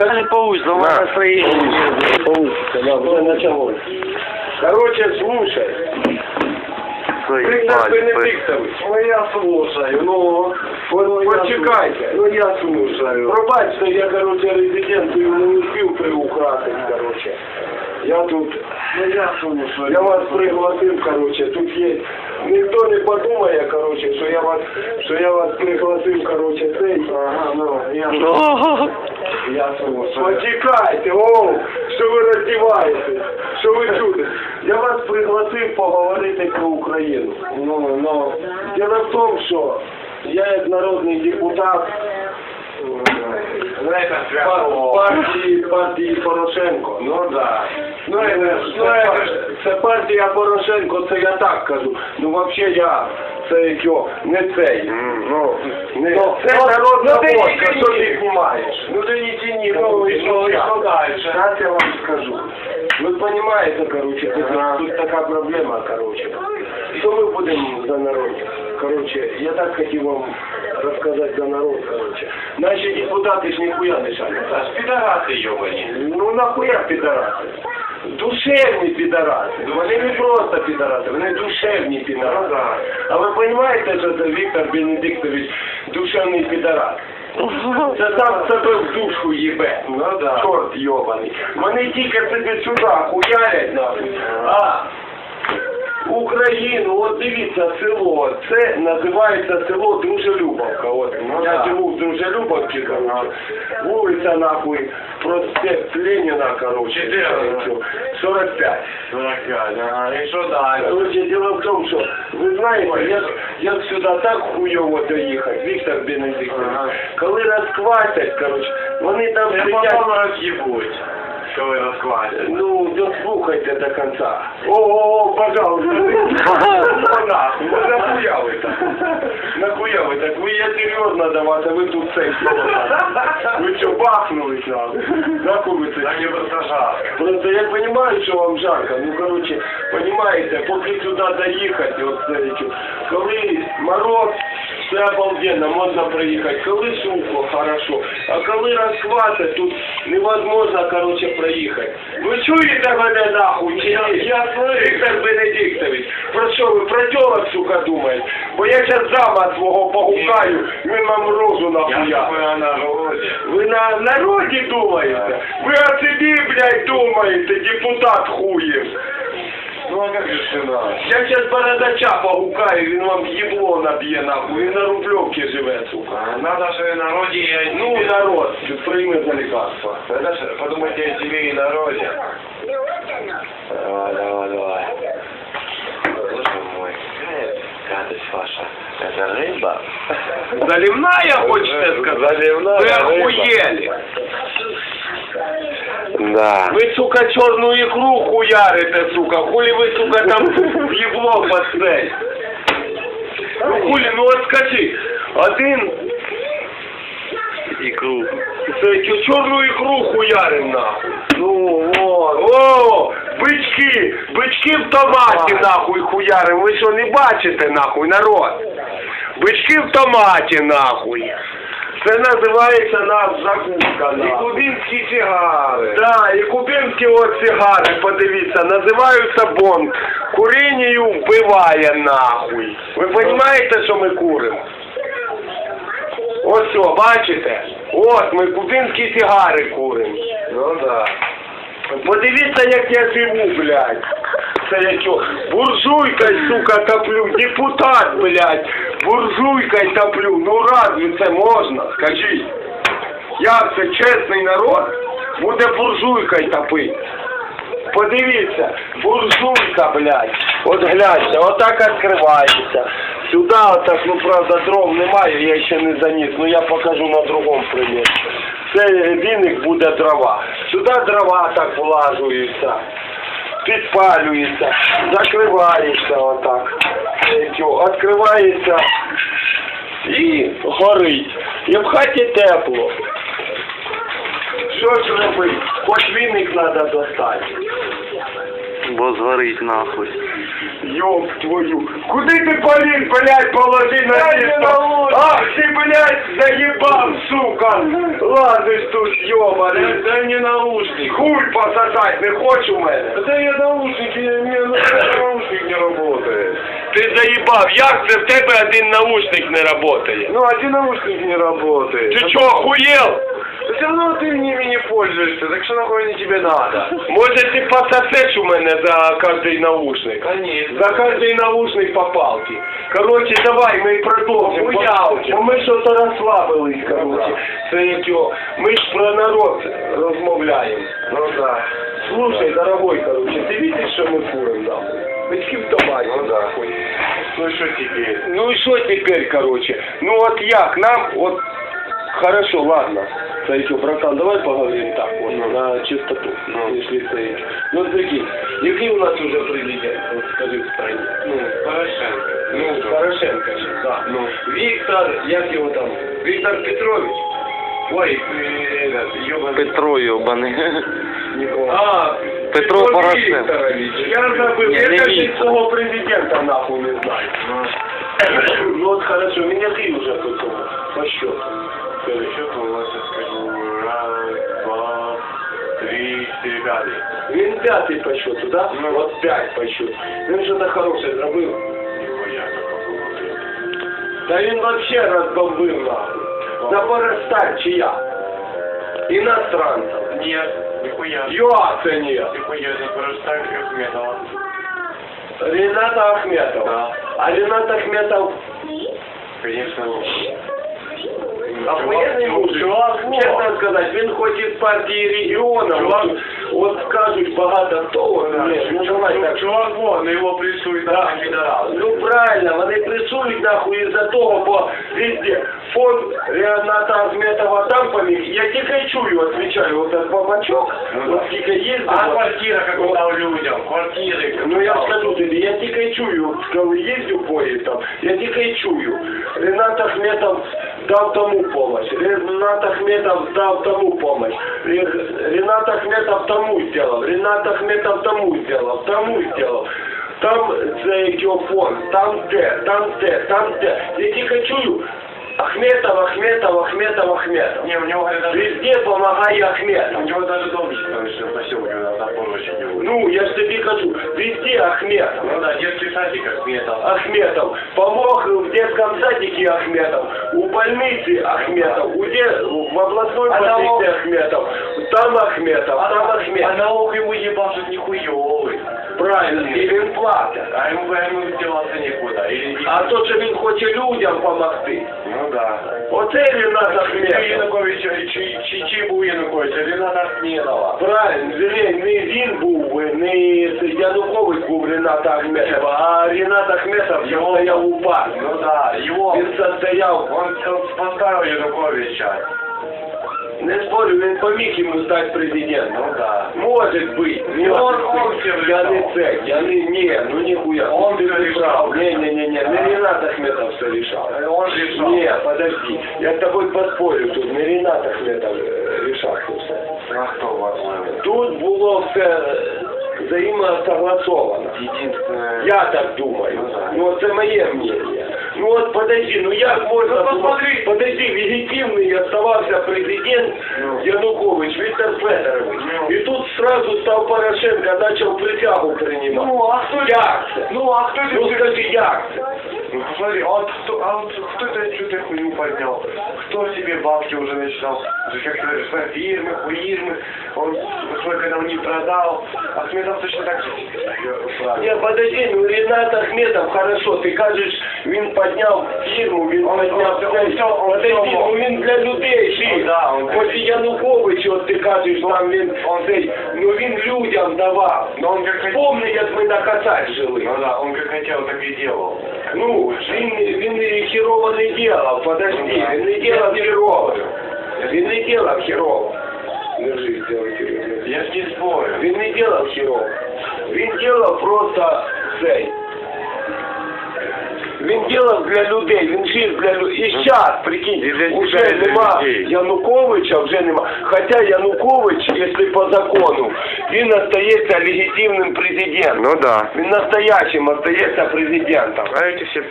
Не паусь, На. давай настроение. Получится, да, уже началось. Короче, слушай. Виктор Бенедиктович, ну я слушаю, ну, от почекайте. Ну я слушаю. Пробачте, я, короче, резидент і не успів приукрасити, короче. Я тут, ну я слушаю. Я вас пригласив, короче, тут є. Ніхто не подумає, короче, що я вас, що я вас пригласив, короче, цей. Ага, ну, я я слушаю. Почекайте, о, що ви роздіваєтесь, що ви чуєте. Я вас пригласив поговорити про Україну. Ну, ну, діло в тому, що я як народний депутат партії, партії Порошенко. Ну да. Ну, це, ну, це, це партія Порошенко, це я так кажу. Ну взагалі я це що, не цей. Ну, не, це народна ну, ти що ти знімаєш? Ну ти не тяни, ну і що, і що далі? Зараз я вам скажу. Ви розумієте, короче, тут, тут така проблема, короче. Що ми будемо за народ? Короче, я так хотів вам розказати за народ, короче. Наші депутати ж ніхуя не шарять. Аж підараси йобані. Ну нахуя підараси? Душевні підараси. Вони не просто підараси, вони душевні підараси. А ви розумієте, що це Віктор Бенедиктович душевний підарас? Це там себе в душу їбе. Ну да. Чорт йобаний. Вони тільки себе сюди хуярять нахуй. А Україну, от дивіться село. Це називається село Дружелюбовка. От я живу в Дружелюбовці, короче. Вулиця нахуй, проспект Леніна, короче. Де? 45. 45, ага, і що далі? Короче, дело в тому, що ви знаєте, як, як сюди так хуйово доїхати, Віктор Бенедиктович, Ага. коли розквасять, короче, вони там сидять, потім роз'їбуть, коли ну, дослухайте до конца. О, пожалуйста. Нахуя ви так? Нахуя ви так? Ви я серйозно до вас, а ви тут секс. Ви що, бахнулись нахуй? Нахуй ви це? Так не просто жарко. Просто я понимаю, що вам жарко. Ну, короче, понимаете, поки сюди доїхати, от це, що- коли мороз, все обалденно, можна проїхати. Коли сухо, хорошо. А коли розхватить, тут невозможно, короче, проїхати. Ви чуєте мене нахуй? чи ні? Я Віктор Бенедиктович. Про що ви про тілок, сука, думаєте? Бо я зараз зама свого погукаю, він вам рожу Я нахуя. такой на. Ви на народі думаєте? Ви о собі, блядь, думаєте, депутат хуєв. Ну а как же жена? Я зараз бородача погукаю, він вам їбло наб'є нахуй, він на Рубльовці живе, сука. Надо же и народе и о Ну, себе. народ, прийме за лікарство. Это же подумайте о себе и народе. Давай, давай, давай. Боже мой, какая гадость ваша. Это рыба? Заливная, хочете сказати? Заливная Ви рыба. Да. Ви, сука, чорну ікру хуярите, сука. Хулі ви, сука, там в їбло пасте. Ну хулі, ну от скажи, один Икру. Це чорну ікру хуярим нахуй. Ну, о, о, бички, бички в томаті нахуй хуярим. Ви що не бачите нахуй, народ? Бички в томаті нахуй. Це називається нас закуска. И нахуй. кубинские сигары. Да, і кубинські от сигари, подивіться, називаються бонг. Курінію вбиває нахуй. Ви розумієте, що ми куримо? Ось що, бачите? От ми кубинські сигари куримо. Ну да. Подивіться, як я живу, блядь. Це я що? Буржуйкой, сука, топлю. Депутат, блядь. Буржуйкой топлю. Ну разве це можна? Скажіть. Як це чесний народ буде буржуйкою топити? Подивіться, буржуйка, блядь. От гляньте, отак відкривається. Сюди отак, ну правда, дров немає, я ще не заніс, ну я покажу на другому примірі. Це віник буде дрова. Сюди дрова так влажуються, підпалюється, закривається отак. Відкривається і горить. І в хаті тепло. Що ж робити? Хоч віник треба достати. Бо згорить нахуй. Ёб твою. Куди ти поліз, блядь, положи на місто? Ах ти, блядь, заебал, сука. Лазиш тут, ёбаний. Дай мне наушники. Хуй пососать не хочеш у мене? Да я наушники, мне наушник не работает. Ти заїбав, як це в тебе один наушник не работає? Ну, один наушник не работает. Ти чо, охуєл? Да все равно ты ними не пользуешься, так что нахуй они тебе надо? Може ти пососеш у мене за кожний наушник? Конечно. За кожний наушник по палки. Короче, давай ми продовжимо. Хуялки. Бо ми що-то розслабились, короче. Це як його. Ми ж про народ розмовляємо. Ну да. Слушай, дорогой, короче, ти бачиш, що ми курим нахуй? Батьки в товарі. Ну да. Ну что теперь? Ну и что теперь, короче? Ну вот як, нам, вот, хорошо, ладно. Це що, братан, давай поговорим так, вот, на чистоту, Ну. если це. Ну, от прикинь, який у нас уже президент, от скажи в стране? Ну, Порошенко. Ну, что? Порошенко же, да. Ну. Віктор, як його там? Віктор Петрович? Ой, э, этот, ёбаный. Петро йобаний. Нікого. А, Петро Порошенко. Вікторович. Я забыл, Ні, я не даже Віктор. свого президента нахуй не знаю. Ну, Ну вот хорошо, меня ты уже тут по счету. Скажи. что у вас я скажу? Раз, два, три, четыре, пятый. Він п'ятий по счету, да? Ну. Вот п'ять по счету. Він що-то хороше зробив. Нихуя такого. Та він вообще розбомбив нахуй. Запорожсталь чия? Іностранців. Нет, нихуя. Я це ні. Нихуя, не Порошенко Ахметова. Рената Ахметов. Да. А Ренат Ахметов Конечно. охуєнний чувак, Чесно сказати, він хоч із партії регіону, Чувак. от скажуть багато от, ні, ну давай так. Его прессуют Да. на федерал. Ну правильно, вони пресують нахуй із-за того, бо везде фонд Рената Ахметова там поміг. Я тільки чую, отвечаю, вот этот бабачок, Ну вот тільки їздив. А квартира, он дал людям? Квартиры. Ну я скажу тобі, я тільки чую, от коли їздю поїздом, я тільки чую. Ренат Ахметов дав тому помощь, Ренат Ахметов дав тому помощь, Ре- Ренат Ахметов тому сделал, Ренат Ахметов тому сделал, тому сделал. Там це його там те, там те, там те. Я тільки чую. Ахметов, Ахметов, Ахметов. Не, у него, говорят, даже... Везде Ахметов. У него даже дом еще в поселке, на Запорожье. Ну, я же тебе хочу, везде Ахметов. Ну да, детский садик, Ахметов. Ахметов. Помог в детском садике Ахметов. У больницы Ахметов. У де... В областной А там Ахметов. Там Ахметов. А Ахметов. налог ему ебашит нихуёвый. Правильно, і він платить. А ему, а ему деваться некуда. Или... А то, що він хоче людям допомогти. Ну да. Оце Ренат Чи Ахметов. Чи, чи, чи був Янукович, Ахметова. Правильно, Вірей, не він був, не Янукович був Ренат Ахметов, а Ренат Ахметов Його- стояв у партії. Ну да, его... Він состояв Он поставил Януковича. Не спорю, він поміг йому стати президентом. Ну да. Може бути. Ну, он- он все я не решал. це, я не, ні, ну ніхуя. Он Ти все не решал. прав. Не, не, не, не, не Ренат Ахметов все решал. Он решал. Не, подожди, я с тобой поспорю тут, не Ренат Ахметов е, рішав це все. А кто вас знает? Тут було все е, взаємосогласовано. Единственное... Я так думаю. Ну, да. Ну, це моє мнение. Ну вот подожди, ну як можна Ну, посмотри. подожди, легитимный оставався президент Ну. Янукович, Віктор Федорович. Ну. І тут сразу став Порошенко, почав присягу приймати. Ну, а кто як це? Ну, а кто Ну скажи, як це? Ну, посмотри, а вот кто, а вот кто это что-то хуйню поднял? Кто себе бабки уже начинал? Как ты говоришь, свои фирмы, хуирмы, он сколько там не продал. Ахметов точно так же. Ні, подожди, ну Ренат Ахметов, хорошо, ти кажеш, він підняв фірму, він Он- підняв он- цей. он всё- он Подожди, всё мог. ну він для людей жив. Ну, да, он- Хоч і Янукович, от ти кажеш, там він, он- цей, ну він людям давав. Но он как хотел... Помни, як ми на косарь жили. Ну да, он как хотел, так и делал. Ну, він, він і херово не делав, подожди, Ну, він не херово. спорю. Він не делав херово. Держи, сделай серйозно. Я ж не спорю. Він не делав херово. Він делав просто цей. Він ділав для людей, він жив для людей. І зараз, прикиньте, вже нема. Януковича, вже нема. Хоча Янукович, якщо по закону, він остається легітимним президентом. Ну да. Він настоящим остається президентом. А эти все